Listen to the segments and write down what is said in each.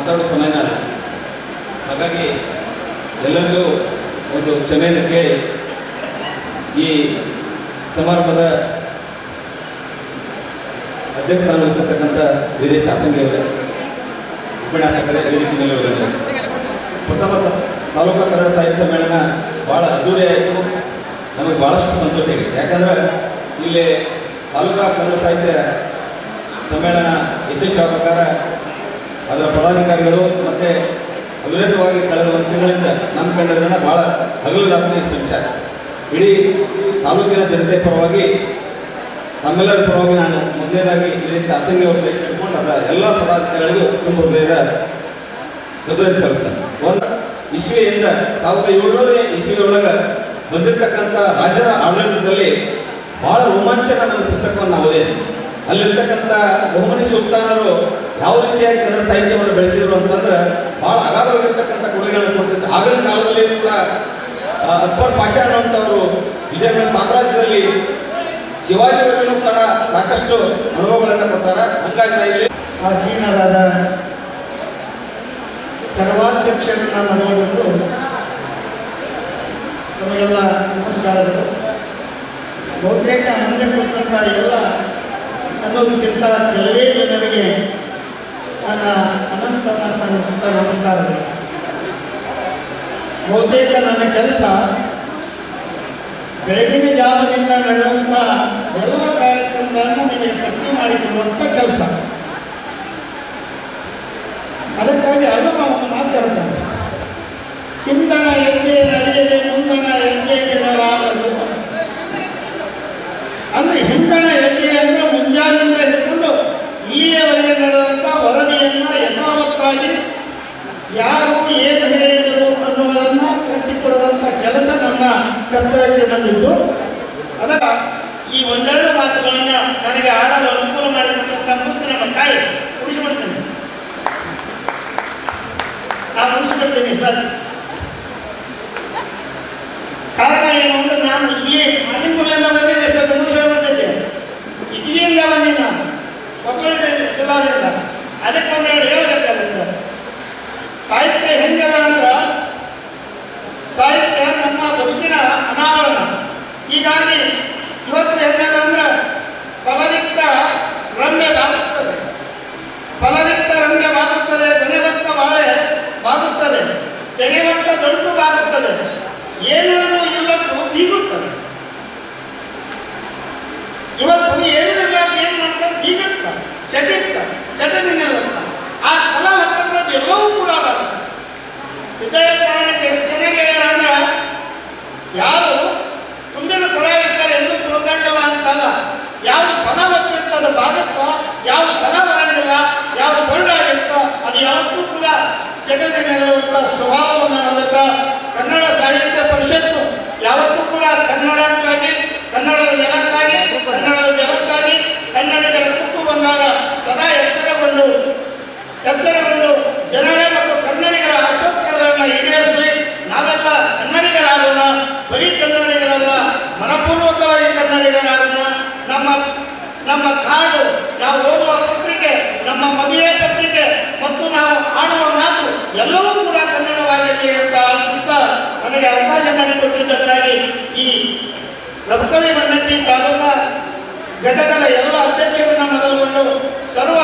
ಮಾತಾಡೋ ಸಮಯನ ಅಲ್ಲ ಹಾಗಾಗಿ ಎಲ್ಲರಿಗೂ ಒಂದು ಕ್ಷಮೆಯನ್ನು ಕೇಳಿ ಈ ಸಮಾರಂಭದ ಅಧ್ಯಕ್ಷ ಸ್ಥಾನ ವಹಿಸಿರ್ತಕ್ಕಂಥ ವಿದೇಶ ಶಾಸಕರೇ ಉಪನ್ಯಾಸಕರೇ ವೇದಿಕೆ ಮೇಲೆ. ಪ್ರಥಮ ತಾಲೂಕು ಕನ್ನಡ ಸಾಹಿತ್ಯ ಸಮ್ಮೇಳನ ಭಾಳ ಅದ್ದೂರಿಯಾಯಿತು ನಮಗೆ ಭಾಳಷ್ಟು ಸಂತೋಷ ಆಗಿದೆ ಯಾಕಂದ್ರೆ ಇಲ್ಲಿ ತಾಲೂಕಾ ಕನ್ನಡ ಸಾಹಿತ್ಯ ಸಮ್ಮೇಳನ ಯಶಸ್ವಿ ಪ್ರಕಾರ ಅದರ ಪದಾಧಿಕಾರಿಗಳು ಮತ್ತು ಅವಿರತವಾಗಿ ಕಳೆದ ಒಂದು ತಿಂಗಳಿಂದ ನಮ್ಮ ಕಂಡದನ್ನು ಭಾಳ ಹಗಲು ರಾತ್ರಿ ಶ್ರಮಿಸ್ಯಾರ ಇಡೀ ತಾಲೂಕಿನ ಜನತೆ ಪರವಾಗಿ ತಮ್ಮೆಲ್ಲರ ಪರವಾಗಿ ನಾನು ಮೊದಲನೇದಾಗಿ ಇಲ್ಲಿ ಶಾಸಕಿ ಅವರು ಇಟ್ಕೊಂಡು ಅದರ ಎಲ್ಲ ಪದಾಧಿಕಾರಿಗಳಿಗೂ ತುಂಬ ಹೃದಯದ ಹೃದಯ ಸಲ್ಲಿಸ್ತಾರೆ ಒಂದು ಇಸ್ವಿಯಿಂದ ಸಾವಿರದ ಏಳ್ನೂರ ಇಸ್ವಿಯೊಳಗೆ ಬಂದಿರತಕ್ಕಂಥ ರಾಜರ ಆಡಳಿತದಲ್ಲಿ ರೋಮಾಂಚಕ ಒಂದು ಪುಸ್ತಕವನ್ನು ನಾವು ಓದಿದ್ವಿ ಅಲ್ಲಿರ್ತಕ್ಕಂಥ ಬಹುಮನಿ ಸುಲ್ತಾನರು ಯಾವ ರೀತಿಯಾಗಿ ಕನ್ನಡ ಸಾಹಿತ್ಯವನ್ನು ಬೆಳೆಸಿದ್ರು ಅಂತಂದ್ರೆ ಬಹಳ ಅಗಾಧವಾಗಿರ್ತಕ್ಕಂಥ ಕೊಡುಗೆಗಳನ್ನು ಕೊಡ್ತಿದ್ರು ಆಗಿನ ಕಾಲದಲ್ಲಿ ಕೂಡ ಅಕ್ಬರ್ ಪಾಷಾ ಅನ್ನುವಂಥವರು ವಿಜಯನಗರ ಸಾಮ್ರಾಜ್ಯದಲ್ಲಿ ಶಿವಾಜಿ ಅವರನ್ನು ಕೂಡ ಸಾಕಷ್ಟು ಅನುಭವಗಳನ್ನು ಕೊಡ್ತಾರೆ ಹಂಗಾಗಿ ಆಸೀನರಾದ ಸರ್ವಾಧ್ಯಕ್ಷರನ್ನ ನೋಡಿಕೊಂಡು ತಮಗೆಲ್ಲ ನಮಸ್ಕಾರಗಳು. ಬಹುತೇಕ ಮುಂದೆ ಕೊಟ್ಟಂತ ಎಲ್ಲ ಅನ್ನೋದಕ್ಕಿಂತ ಕೆಲವೇ ಜನರಿಗೆ ಅನಂತ ನಮಸ್ಕಾರಗಳು ಬಹುತೇಕ ನನ್ನ ಕೆಲಸ ಬೆಳಗಿನ ಜಾವದಿಂದ ನಡೆಯುವಂಥ ಎಲ್ಲ ಕಾರ್ಯಕ್ರಮಗಳನ್ನು ನಿಮಗೆ ಪಟ್ಟಿ ಮಾಡಿಕೊಳ್ಳುವಂಥ ಕೆಲಸ ಅದಕ್ಕಾಗಿ ಅದು ನಾವು ಮಾತಾಡ್ತಾರೆ ಹಿಂದಣ ಹೆಜ್ಜೆ ನಡೆಯದೆ ಮುಂದಣ ಹೆಜ್ಜೆ ಇಡಲಾಗದು ಅಂದ್ರೆ ಹಿಂದಣ ಉಳಿಸಿಬಿಡ್ತೇನೆ ಸರ್. ಕಾರಣ ಏನು ಅಂದ್ರೆ ನಾನು ಇಲ್ಲಿ ಮಣಿಪುರದಿಂದ ಬಂದಿದ್ದೆ, ಸರ್ ಧನುಷ್ಯ ಬಂದಿದ್ದೆ. ಇಲ್ಲಿಯಿಂದ ಬಂದಿದ್ದ ಕೊಪ್ಪಳ ಜಿಲ್ಲಾದಿಂದ. ಅದಕ್ಕೆ ಒಂದೆರಡು ಹೇಳ್ಬೇಕಾಗುತ್ತೆ. ಸಾಹಿತ್ಯ ಹೆಂಗದ ಅಂದ್ರೆ, ಸಾಹಿತ್ಯ ನಮ್ಮ ಬದುಕಿನ ಅನಾವರಣ. ಹೀಗಾಗಿ ಇವತ್ತು ಹೆಂಗದ ಅಂದ್ರೆ ಏನೂ ಇಲ್ಲದ್ದು ಬೀಗುತ್ತದೆ. ಇವತ್ತು ಏನೂ ಇಲ್ಲ ಏನು ಮಾಡ್ತಾರೆ ಬೀಗುತ್ತ ಸೆಟೆತ್ತ ಸೆಟನಿನೆಲ್ಲತ್ತ ಆ ಫಲ ಹೊತ್ತದ್ದು ಎಲ್ಲವೂ ಕೂಡ ಬರುತ್ತೆ ಸಿದ್ದಯ್ಯ ಪುರಾಣಕ್ಕೆ ಚೆನ್ನಾಗಿ ಹೇಳ್ಯಾರ ಅಂದ್ರೆ ಯಾರು ತುಂಬಿನ ಫಲ ಇರ್ತಾರೆ ಎಂದು ತಿಳ್ಕೊಂಡಲ್ಲ ಅಂತಲ್ಲ. ಯಾವ ಫಲ ಹೊತ್ತಿರ್ತದೆ ಬಾಗುತ್ತೋ ಯಾವ ಫಲ ಬರಂಗಿಲ್ಲ ಯಾವ ಬರಡಾಗಿರ್ತೋ ಅದು ಯಾವತ್ತೂ ಕೂಡ ಜಗತ್ತಿನಲ್ಲಿರುವಂಥ ಸ್ವಭಾವವನ್ನು ನಮ್ಮ ನಮ್ಮ ಕಾರ್ಡು ನಾವು ಓದುವ ಪತ್ರಿಕೆ, ನಮ್ಮ ಮದುವೆ ಪತ್ರಿಕೆ ಮತ್ತು ನಾವು ಆಡುವ ಮಾತು ಎಲ್ಲವೂ ಕೂಡ ಕನ್ನಡವಾಗಿರಲಿ ಅಂತ ಆಶಿಸ್ತಾ ನನಗೆ ಅವಕಾಶ ಮಾಡಿಕೊಟ್ಟಿದ್ದಕ್ಕಾಗಿ ಈ ರಬ್ಕವಿ ಮನ್ನಟ್ಟಿ ತಾಲೂಕಾ ಘಟಕದ ಎಲ್ಲ ಅಧ್ಯಕ್ಷರನ್ನ ಮೊದಲುಗೊಂಡು ಸರ್ವ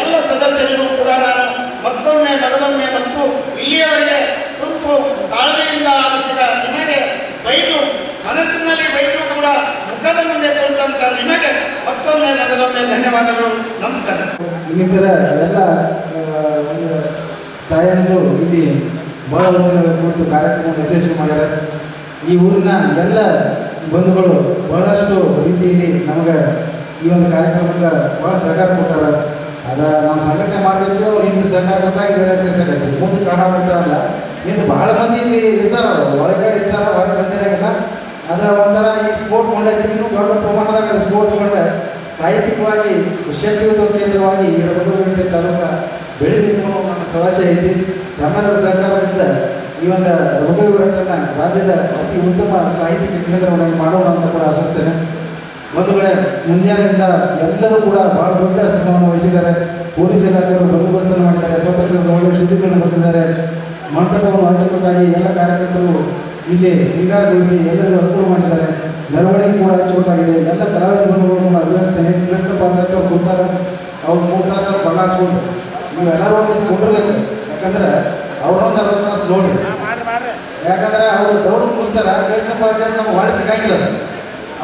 ಎಲ್ಲ ಸದಸ್ಯರಿಗೂ ಕೂಡ ನಾನು ಮತ್ತೊಮ್ಮೆ ಮೊದಲೊಮ್ಮೆ ಮತ್ತು ಇಲ್ಲಿಯವರೆಗೆ ತುರ್ತು ತಾಳ್ಮೆಯಿಂದ ಆಲಿಸಿದ ನಿಮಗೆ ಬೈದು, ಮನಸ್ಸಿನಲ್ಲಿ ಬೈದು ಕೂಡ ಮುಂದೆ ಕುಳಿತಂತ ನಿಮಗೆ ಮತ್ತೊಮ್ಮೆ ನನಗೊಮ್ಮೆ ಧನ್ಯವಾದಗಳು ನಮಸ್ಕಾರ ಇನ್ನಿತರ ಎಲ್ಲ ತಾಯಂದು ಇಲ್ಲಿ ಬಹಳ ಕುರಿತು ಕಾರ್ಯಕ್ರಮ ಯಶಸ್ವಿ ಮಾಡ್ಯಾರ ಈ ಊರಿನ ಎಲ್ಲ ಬಂಧುಗಳು ಬಹಳಷ್ಟು ರೀತಿಯಲ್ಲಿ ನಮಗೆ ಈ ಒಂದು ಕಾರ್ಯಕ್ರಮಕ್ಕೆ ಬಹಳ ಸಹಕಾರ ಕೊಟ್ಟಾರ. ಅದ ನಾವು ಸಂಘಟನೆ ಮಾಡಬೇಕು ಅವ್ರು ಹಿಂದೆ ಸಹಕಾರ ಕೊಟ್ಟಾಗ ಸಕ್ಸಸ್ ಆಗೈತಿ ಮುಂದೆ ಕಾಣ ಮಾಡ್ತಾರಲ್ಲ ಇನ್ನು ಭಾಳ ಮಂದಿ ಇಲ್ಲಿ ಇರ್ತಾರ ಒಳಗಡೆ ಇರ್ತಾರ, ಹೊರಗೆ ಬಂದಿರಾಗಿಲ್ಲ. ಅದ ಒಂಥರ ಈ ಸ್ಪೋರ್ಟ್ ಮಾಡೈತಿ ಇನ್ನೂ ದೊಡ್ಡ ಪ್ರಮಾಣದಾಗ ಸ್ಪೋರ್ಟ್ ಮಾಡ ಸಾಹಿತ್ಯಿಕವಾಗಿ ಶಕ್ತಿಯುತ ಕೇಂದ್ರವಾಗಿ ರಘುವೀರ ತಾಲೂಕ ಅನ್ನೋ ನನ್ನ ಸದಾಶಯ ಐತಿ. ತಮ್ಮೆಲ್ಲರ ಸರ್ಕಾರದಿಂದ ಈ ಒಂದು ರಘುವೀರನ್ನ ರಾಜ್ಯದ ಅತಿ ಉತ್ತಮ ಸಾಹಿತ್ಯಿಕ ಕೇಂದ್ರವನ್ನು ಮಾಡೋಣ ಅಂತ ಕೂಡ ಆಶಿಸ್ತೇನೆ. ಒಂದು ಕಡೆ ಮುಂಜಾನೆಯಿಂದ ಎಲ್ಲರೂ ಕೂಡ ಬಹಳ ದೊಡ್ಡ ಶ್ರಮವನ್ನು ವಹಿಸಿದ್ದಾರೆ. ಪೊಲೀಸ್ ಇಲಾಖೆಯವರು ಮಾಡ್ತಾರೆ ಮಾಡಿದ್ದಾರೆ. ಪತ್ರಕರ್ತರು ಸುದ್ದಿಗಳನ್ನು ಬರ್ತಿದ್ದಾರೆ ಮಂಟಪವನ್ನು ಅಚ್ಚುಕಟ್ಟಾಗಿ ಎಲ್ಲ ಕಾರ್ಯಕರ್ತರು ಇಲ್ಲಿ ಸಿಂಗಾರಗೊಳಿಸಿ ಎಲ್ಲರಿಗೂ ಅನುಕೂಲ ಮಾಡಿದ್ದಾರೆ. ಮೆರವಣಿಗೆ ಕೂಡ ಅಚ್ಚುಕಟ್ಟಾಗಿದೆ ಎಲ್ಲ ಕಲಾವಿದರು ಬಂಧುಗಳು ಸ್ನೇಹಿತರು ಪಾತ್ರ ಕೂತಾರೆ. ಅವ್ರು ಮೂರು ತಾಸು ಬಣ್ಣ ಹಚ್ಕೊಂಡು ನೀವೆಲ್ಲರೂ ಒಂದು ಕೊಂಡಿರ್ಬೇಕು ಯಾಕಂದ್ರೆ ಅವರೊಂದು ಅರವತ್ತು ತಾಸು ನೋಡಿ. ಯಾಕಂದ್ರೆ ಅವರು ದೌಡ್ ಮುಗಿಸ್ತಾರ. ಕೃಷ್ಣ ಪಾತ್ರ ನಮ್ಗೆ ಭಾಳ ಸಿಗಂಗಿಲ್ಲ.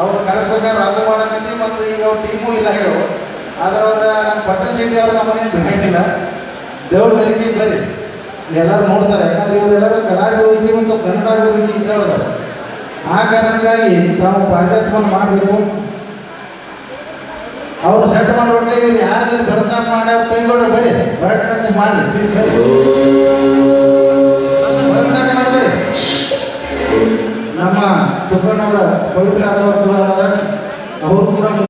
ಅವ್ರು ಕರೆಸ್ಬೇಕಾದ್ರೆ ಅದು ಮಾಡಿ ಮತ್ತು ಈಗ ಅವ್ರ ಟೀಮು ಇಲ್ಲ ಹೇಳು. ಆದ್ರೆ ಅವ್ರ ನಮ್ಮ ಪಟ್ಟಣ ಚೀಟಿ ಅವ್ರು ನಮ್ಮ ಮನೆಯಿಂದ ಬಿಡಂಗಿಲ್ಲ ದೇವ್ರ ಕಲಿಕೆ ಬರೀ ಎಲ್ಲರೂ ನೋಡ್ತಾರೆ. ಯಾಕಂದ್ರೆ ಇವರೆಲ್ಲರೂ ಕಲಾಭಿರುಚಿ ಮತ್ತು ಕನ್ನಡ ಅಂತ ಇದ್ದವ್ರು. ಆ ಕಾರಣಕ್ಕಾಗಿ ತಾವು ಪ್ರಾಜೆಕ್ಟ್ವನ್ನು ಮಾಡಬೇಕು ಅವ್ರು ಸೆಟ್ ಮಾಡ್ಬಿಟ್ರೆ ಇವ್ರು ಯಾರು ಭರತನಾಟ್ಯ ಮಾಡ ಕೈಗಳು ಬರೀ ಭರತನಾಟ್ಯ ಮಾಡಿ ಭರತನಾಟ್ಯ ಮಾಡ್ಬೇರಿ ನಮ್ಮ ತುಪ್ಪಣ್ಣವರ ಪವಿತ್ರ. ಅವರು ಕೂಡ